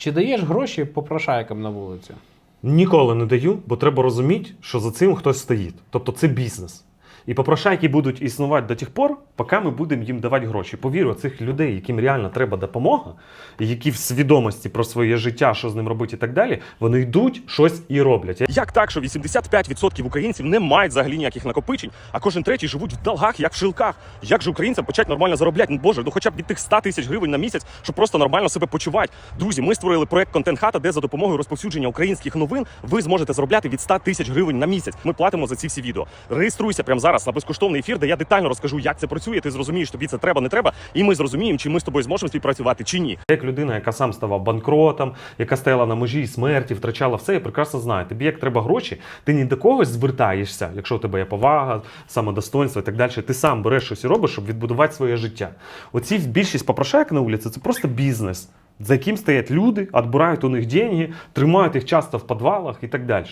Чи даєш гроші попрошайкам на вулиці? Ніколи не даю, бо треба розуміти, що за цим хтось стоїть. Тобто це бізнес. І попрошайки будуть існувати до тих пор, поки ми будемо їм давати гроші. Повірю, цих людей, яким реально треба допомога, які в свідомості про своє життя, що з ним робити і так далі, вони йдуть щось і роблять. Як так, що 85% українців не мають взагалі ніяких накопичень, а кожен третій живуть в долгах, як в шилках? Як же українцям почати нормально заробляти? Ну боже, ну хоча б від тих 100 тисяч гривень на місяць, щоб просто нормально себе почувати. Друзі, ми створили проект Контент Хата, де за допомогою розповсюдження українських новин ви зможете заробляти від 100 тисяч гривень на місяць. Ми платимо за ці всі відео. Реєструйся прямо зараз на безкоштовний ефір, де я детально розкажу, як це працює. Ти зрозумієш, тобі це треба, не треба, і ми зрозуміємо, чи ми з тобою зможемо співпрацювати чи ні. Як людина, яка сам ставав банкротом, яка стояла на межі смерті, втрачала все, я прекрасно знаю. Тобі як треба гроші, ти ні до когось звертаєшся, якщо у тебе є повага, самодостоинство і так далі. Ти сам береш щось і робиш, щоб відбудувати своє життя. Оці більшість попрошайок на вулиці це просто бізнес. За яким стоять люди, відбирають у них деньги, тримають їх часто в підвалах і так далі.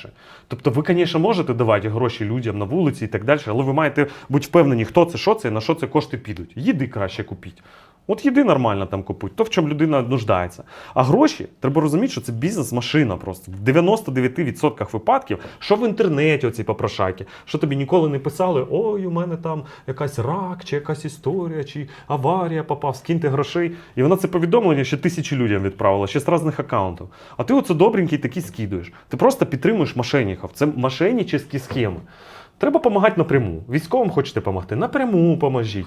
Тобто, ви, звісно, можете давати гроші людям на вулиці і так далі, але ви маєте бути впевнені, хто це, що це на що це кошти підуть. Їди краще купіть. От їди нормально там купують, то в чому людина нуждається. А гроші треба розуміти, що це бізнес-машина просто. В 99% випадків, що в інтернеті оці попрошайки, що тобі ніколи не писали, ой, у мене там якась рак, чи якась історія, чи аварія попав, скиньте грошей. І вона це повідомлення ще тисячі людям відправила, ще з різних аккаунтів. А ти оце добренький такий скидуєш. Ти просто підтримуєш мошенників. Це мошенническі схеми. Треба допомагати напряму. Військовим хочете допомогти, напряму поможіть.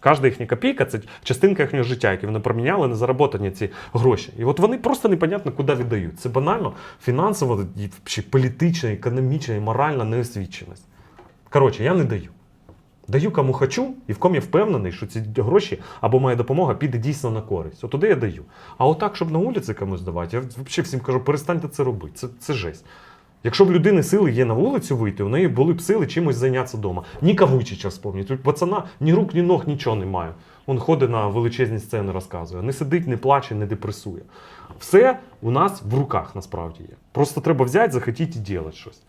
Кожна їхня копійка це частинка їхнього життя, яке вони проміняли на зароботані ці гроші. І от вони просто непонятно куди віддають. Це банально фінансово, політична, економічна і моральна неосвіченість. Коротше, я не даю. Даю кому хочу, і в ком я впевнений, що ці гроші або моя допомога піде дійсно на користь. От туди я даю. А отак, щоб на вулиці комусь давати, я взагалі всім кажу, перестаньте це робити. Це, це жесть. Якщо б людини сили є на вулицю вийти, у неї були б сили чимось зайнятися вдома. Ні Кавичича вспомніть. Тут пацана ні рук, ні ног, нічого немає. Він ходить на величезні сцени, розказує. Не сидить, не плаче, не депресує. Все у нас в руках насправді є. Просто треба взяти, захотіти і робити щось.